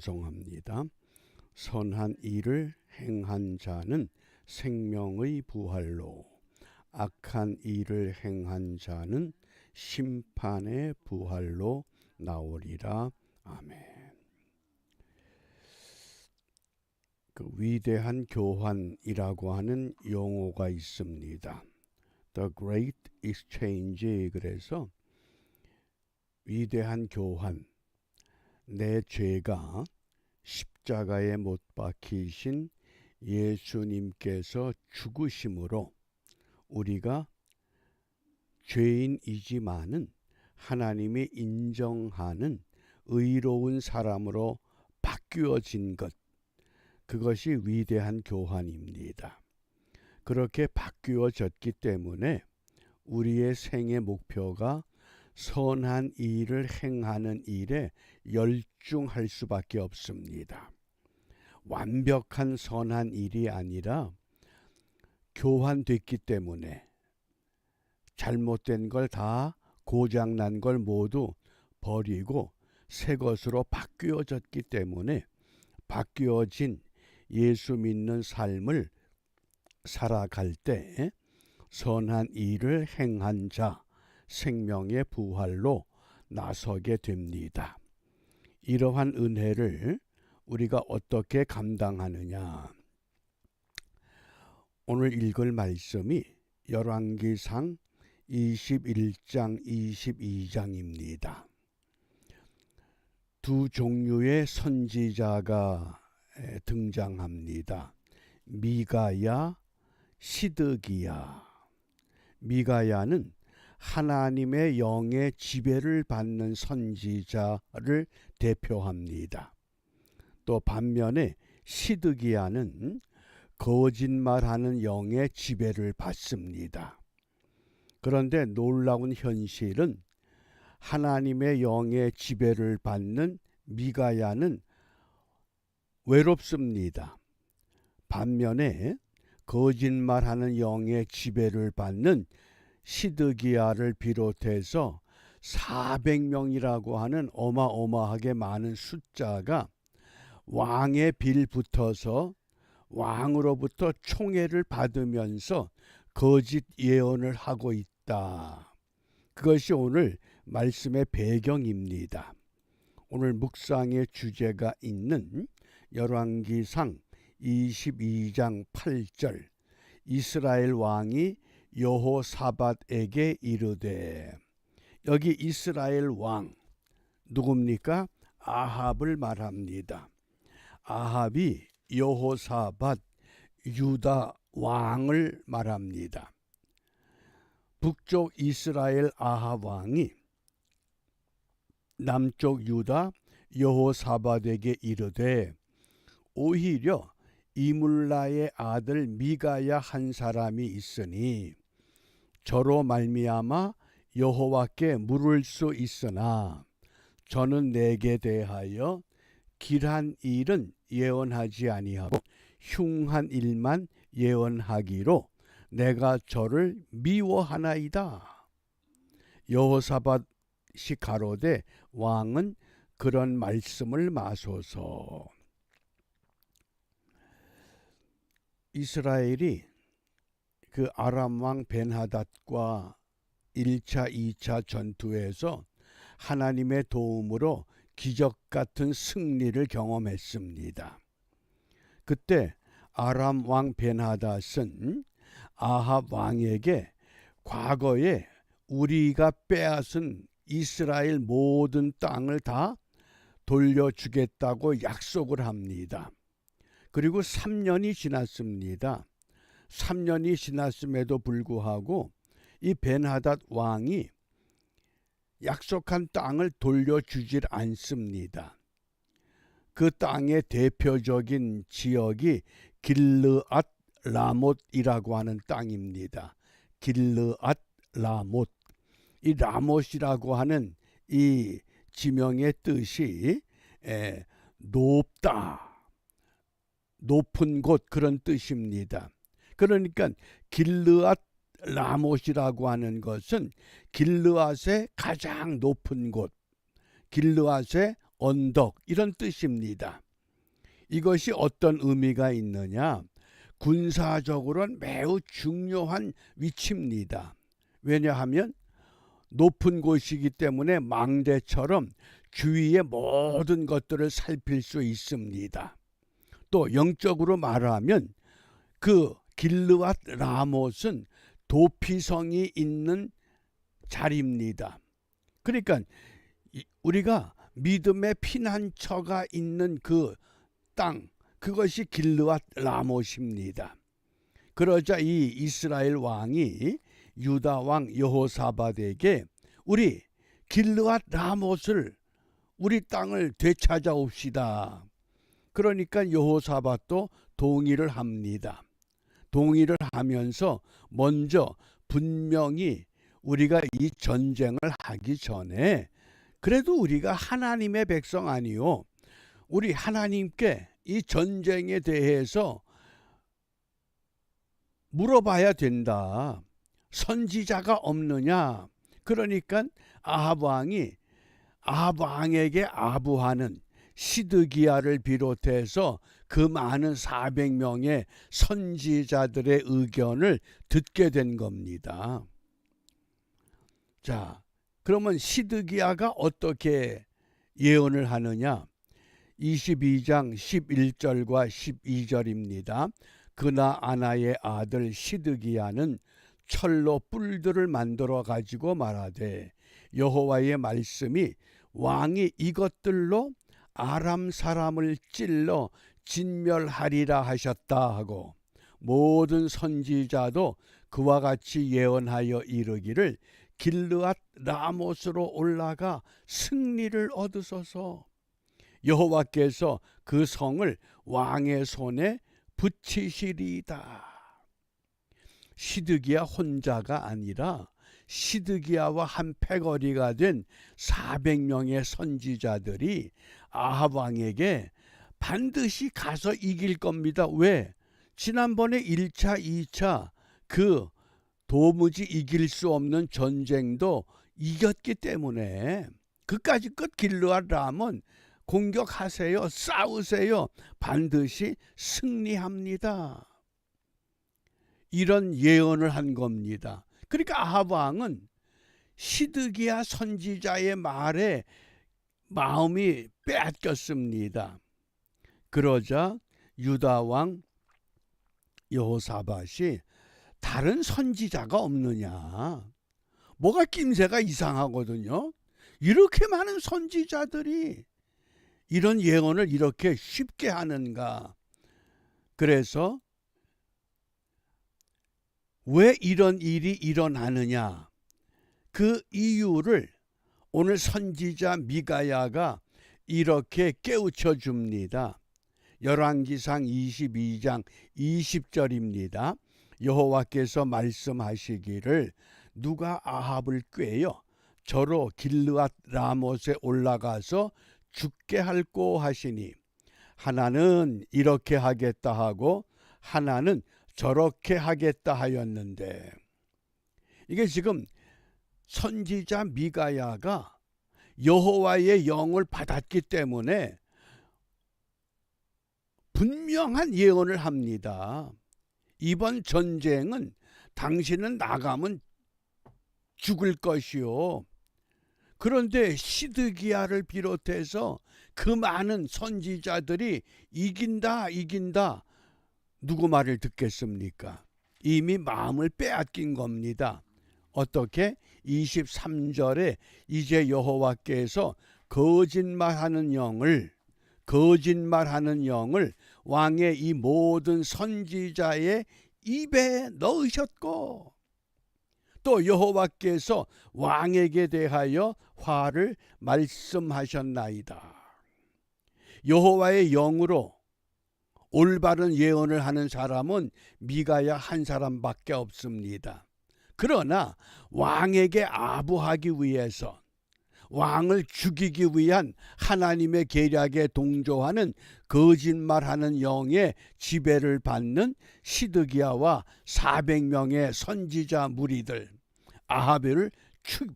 찬송합니다. 선한 일을 행한 자는 생명의 부활로 악한 일을 행한 자는 심판의 부활로 나오리라. 아멘. 그 위대한 교환이라고 하는 용어가 있습니다. The Great Exchange 그래서 위대한 교환 내 죄가 십자가에 못 박히신 예수님께서 죽으심으로 우리가 죄인이지만은 하나님이 인정하는 의로운 사람으로 바뀌어진 것 그것이 위대한 교환입니다. 그렇게 바뀌어졌기 때문에 우리의 생의 목표가 선한 일을 행하는 일에 열중할 수밖에 없습니다. 완벽한 선한 일이 아니라 교환됐기 때문에 잘못된 걸 다 고장난 걸 모두 버리고 새 것으로 바뀌어졌기 때문에 바뀌어진 예수 믿는 삶을 살아갈 때 선한 일을 행한 자 생명의 부활로 나서게 됩니다. 이러한 은혜를 우리가 어떻게 감당하느냐? 오늘 읽을 말씀이 열왕기상 21장 22장입니다. 두 종류의 선지자가 등장합니다. 미가야, 시드기야. 미가야는 하나님의 영의 지배를 받는 선지자를 대표합니다. 또 반면에 시드기야는 거짓말하는 영의 지배를 받습니다. 그런데 놀라운 현실은 하나님의 영의 지배를 받는 미가야는 외롭습니다. 반면에 거짓말하는 영의 지배를 받는 시드기야를 비롯해서 400명이라고 하는 어마어마하게 많은 숫자가 왕의 빌 붙어서 왕으로부터 총애를 받으면서 거짓 예언을 하고 있다. 그것이 오늘 말씀의 배경입니다. 오늘 묵상의 주제가 있는 열왕기상 22장 8절 이스라엘 왕이 여호사밧에게 이르되 여기 이스라엘 왕 누굽니까? 아합을 말합니다. 아합이 여호사밧 유다 왕을 말합니다. 북쪽 이스라엘 아합 왕이 남쪽 유다 여호사밧에게 이르되 오히려 이물라의 아들 미가야 한 사람이 있으니 저로 말미암아 여호와께 물을 수 있으나 저는 내게 대하여 길한 일은 예언하지 아니하고 흉한 일만 예언하기로 내가 저를 미워하나이다. 여호사밧이 가로되 왕은 그런 말씀을 마소서. 이스라엘이 그 아람 왕 벤하닷과 1차, 2차 전투에서 하나님의 도움으로 기적 같은 승리를 경험했습니다. 그때 아람 왕 벤하닷은 아합 왕에게 과거에 우리가 빼앗은 이스라엘 모든 땅을 다 돌려주겠다고 약속을 합니다. 그리고 3년이 지났습니다. 3년이 지났음에도 불구하고 이 벤하닷 왕이 약속한 땅을 돌려주질 않습니다. 그 땅의 대표적인 지역이 길르앗 라못이라고 하는 땅입니다. 길르앗 라못. 이 라못이라고 하는 이 지명의 뜻이 에, 높다. 높은 곳 그런 뜻입니다. 그러니까 길르앗 라못이라고 하는 것은 길르앗의 가장 높은 곳, 길르앗의 언덕 이런 뜻입니다. 이것이 어떤 의미가 있느냐? 군사적으로는 매우 중요한 위치입니다. 왜냐하면 높은 곳이기 때문에 망대처럼 주위의 모든 것들을 살필 수 있습니다. 또 영적으로 말하면 그 길르앗 라못은 도피성이 있는 자리입니다. 그러니까 우리가 믿음의 피난처가 있는 그 땅, 그것이 길르앗 라못입니다. 그러자 이 이스라엘 왕이 유다 왕 여호사밧에게 우리 길르앗 라못을 우리 땅을 되찾아옵시다. 그러니까 여호사밧도 동의를 합니다. 동의를 하면서 먼저 분명히 우리가 이 전쟁을 하기 전에 그래도 우리가 하나님의 백성 아니요. 우리 하나님께 이 전쟁에 대해서 물어봐야 된다. 선지자가 없느냐? 그러니까 아합 왕이 아합 왕에게 아부하는 시드기야를 비롯해서 그 많은 400명의 선지자들의 의견을 듣게 된 겁니다. 자, 그러면 시드기야가 어떻게 예언을 하느냐? 22장 11절과 12절입니다. 그나 아나의 아들 시드기야는 철로 뿔들을 만들어 가지고 말하되 여호와의 말씀이 왕이 이것들로 아람 사람을 찔러 진멸하리라 하셨다 하고 모든 선지자도 그와 같이 예언하여 이르기를 길르앗 라못으로 올라가 승리를 얻으소서 여호와께서 그 성을 왕의 손에 붙이시리이다. 시드기야 혼자가 아니라 시드기야와 한 패거리가 된 400명의 선지자들이 아합 왕에게 반드시 가서 이길 겁니다. 왜? 지난번에 1차, 2차 그 도무지 이길 수 없는 전쟁도 이겼기 때문에 그까지 끝 람은 공격하세요. 싸우세요. 반드시 승리합니다. 이런 예언을 한 겁니다. 그러니까 아합 왕은 시드기야 선지자의 말에 마음이 빼앗겼습니다. 그러자 유다 왕 여호사밧이 다른 선지자가 없느냐? 뭐가 낌새가 이상하거든요. 이렇게 많은 선지자들이 이런 예언을 이렇게 쉽게 하는가? 그래서 왜 이런 일이 일어나느냐? 그 이유를 오늘 선지자 미가야가 이렇게 깨우쳐 줍니다. 열왕기상 22장 20절입니다. 여호와께서 말씀하시기를 누가 아합을 꾀어 저로 길르앗 라못에 올라가서 죽게 할꼬 하시니 하나는 이렇게 하겠다 하고 하나는 저렇게 하겠다 하였는데 이게 지금 선지자 미가야가 여호와의 영을 받았기 때문에 분명한 예언을 합니다. 이번 전쟁은 당신은 나가면 죽을 것이요. 그런데 시드기야를 비롯해서 그 많은 선지자들이 이긴다, 이긴다. 누구 말을 듣겠습니까? 이미 마음을 빼앗긴 겁니다. 어떻게? 23절에 이제 여호와께서 거짓말하는 영을 거짓말하는 영을 왕의 이 모든 선지자의 입에 넣으셨고 또 여호와께서 왕에게 대하여 화를 말씀하셨나이다. 여호와의 영으로 올바른 예언을 하는 사람은 미가야 한 사람밖에 없습니다. 그러나 왕에게 아부하기 위해서 왕을 죽이기 위한 하나님의 계략에 동조하는 거짓말하는 영의 지배를 받는 시드기야와 400명의 선지자 무리들 아하벨을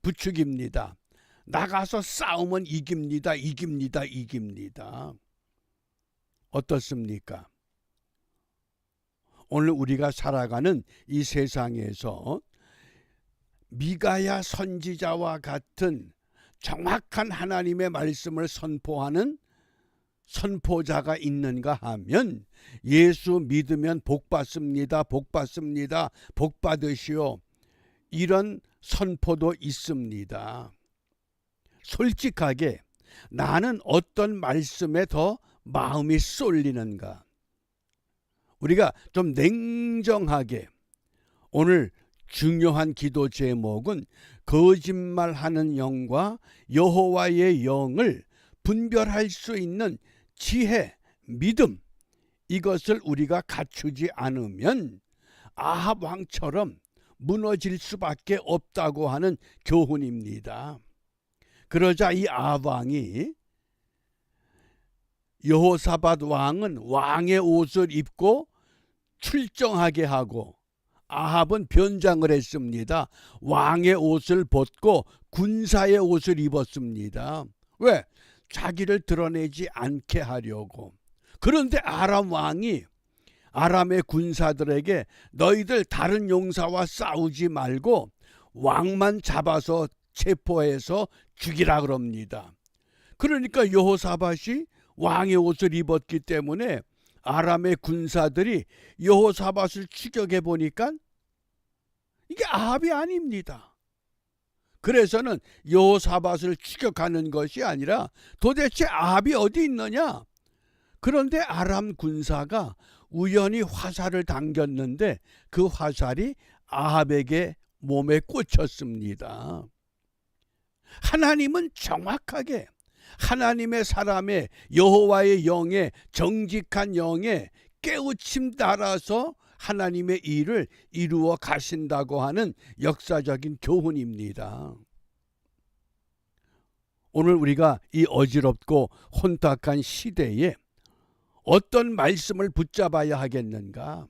부추깁니다. 나가서 싸우면 이깁니다. 이깁니다. 이깁니다. 어떻습니까? 오늘 우리가 살아가는 이 세상에서 미가야 선지자와 같은 정확한 하나님의 말씀을 선포하는 선포자가 있는가 하면 예수 믿으면 복 받습니다. 복 받습니다. 복 받으시오. 이런 선포도 있습니다. 솔직하게 나는 어떤 말씀에 더 마음이 쏠리는가? 우리가 좀 냉정하게 오늘 중요한 기도 제목은 거짓말하는 영과 여호와의 영을 분별할 수 있는 지혜, 믿음 이것을 우리가 갖추지 않으면 아합 왕처럼 무너질 수밖에 없다고 하는 교훈입니다. 그러자 이 아합 왕이 여호사밧 왕은 왕의 옷을 입고 출정하게 하고 아합은 변장을 했습니다. 왕의 옷을 벗고 군사의 옷을 입었습니다. 왜? 자기를 드러내지 않게 하려고. 그런데 아람 왕이 아람의 군사들에게 너희들 다른 용사와 싸우지 말고 왕만 잡아서 체포해서 죽이라 그럽니다. 그러니까 여호사밧이 왕의 옷을 입었기 때문에 아람의 군사들이 여호사밧을 추격해 보니까 이게 아합이 아닙니다. 그래서는 여호사밧을 추격하는 것이 아니라 도대체 아합이 어디 있느냐? 그런데 아람 군사가 우연히 화살을 당겼는데 그 화살이 아합에게 몸에 꽂혔습니다. 하나님은 정확하게 하나님의 사람의 여호와의 영에 정직한 영에 깨우침 따라서 하나님의 일을 이루어 가신다고 하는 역사적인 교훈입니다. 오늘 우리가 이 어지럽고 혼탁한 시대에 어떤 말씀을 붙잡아야 하겠는가?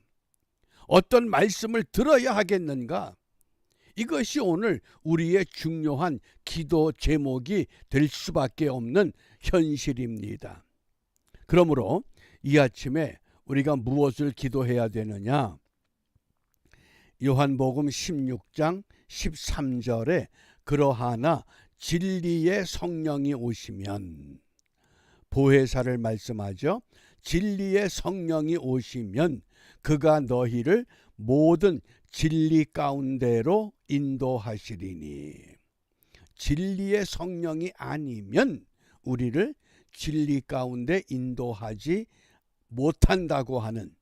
어떤 말씀을 들어야 하겠는가? 이것이 오늘 우리의 중요한 기도 제목이 될 수밖에 없는 현실입니다. 그러므로 이 아침에 우리가 무엇을 기도해야 되느냐? 요한복음 16장 13절에 그러하나 진리의 성령이 오시면 보혜사를 말씀하죠. 진리의 성령이 오시면 그가 너희를 모든 진리 가운데로 인도하시리니 진리의 성령이 아니면 우리를 진리 가운데 인도하지 못한다고 하는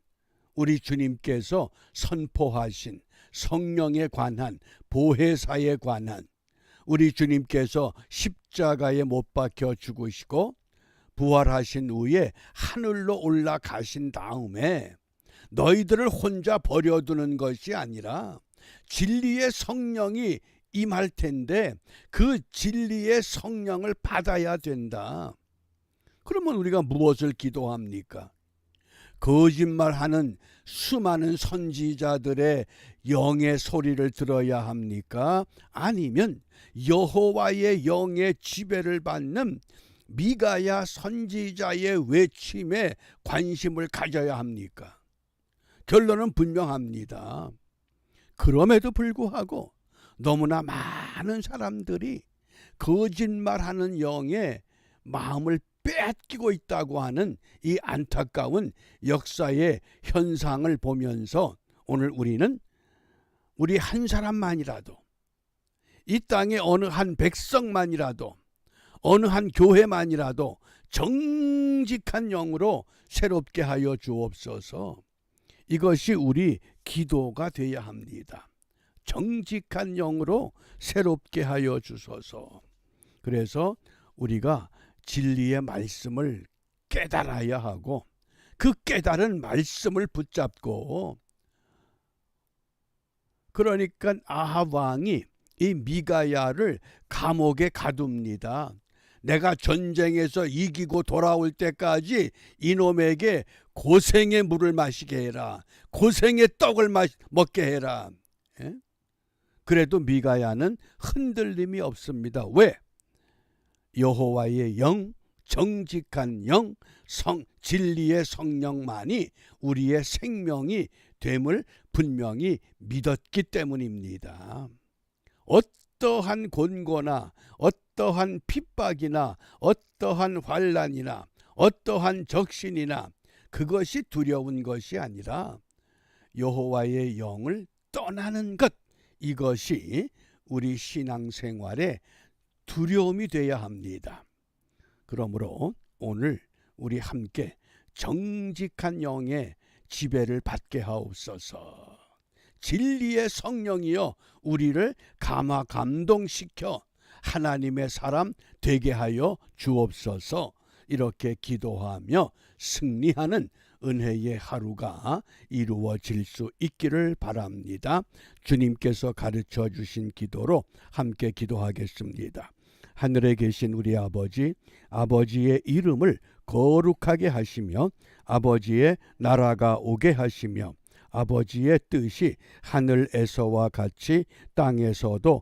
우리 주님께서 선포하신 성령에 관한 보혜사에 관한 우리 주님께서 십자가에 못 박혀 죽으시고 부활하신 후에 하늘로 올라가신 다음에 너희들을 혼자 버려두는 것이 아니라 진리의 성령이 임할 텐데 그 진리의 성령을 받아야 된다. 그러면 우리가 무엇을 기도합니까? 거짓말하는 수많은 선지자들의 영의 소리를 들어야 합니까? 아니면 여호와의 영의 지배를 받는 미가야 선지자의 외침에 관심을 가져야 합니까? 결론은 분명합니다. 그럼에도 불구하고 너무나 많은 사람들이 거짓말하는 영에 마음을 빼앗기고 있다고 하는 이 안타까운 역사의 현상을 보면서 오늘 우리는 우리 한 사람만이라도 이 땅의 어느 한 백성만이라도 어느 한 교회만이라도 정직한 영으로 새롭게 하여 주옵소서. 이것이 우리 기도가 되어야 합니다. 정직한 영으로 새롭게 하여 주소서. 그래서 우리가 진리의 말씀을 깨달아야 하고 그 깨달은 말씀을 붙잡고 그러니까 아합 왕이 이 미가야를 감옥에 가둡니다. 내가 전쟁에서 이기고 돌아올 때까지 이놈에게 고생의 물을 마시게 해라. 고생의 떡을 마, 먹게 해라. 예? 그래도 미가야는 흔들림이 없습니다. 왜? 여호와의 영, 정직한 영, 성 진리의 성령만이 우리의 생명이 됨을 분명히 믿었기 때문입니다. 어떠한 곤고나 어떠한 핍박이나 어떠한 환란이나 어떠한 적신이나 그것이 두려운 것이 아니라 여호와의 영을 떠나는 것 이것이 우리 신앙생활의 두려움이 되어야 합니다. 그러므로 오늘 우리 함께 정직한 영의 지배를 받게 하옵소서. 진리의 성령이여 우리를 감화 감동시켜 하나님의 사람 되게 하여 주옵소서. 이렇게 기도하며 승리하는 은혜의 하루가 이루어질 수 있기를 바랍니다. 주님께서 가르쳐 주신 기도로 함께 기도하겠습니다. 하늘에 계신 우리 아버지, 아버지의 이름을 거룩하게 하시며 아버지의 나라가 오게 하시며 아버지의 뜻이 하늘에서와 같이 땅에서도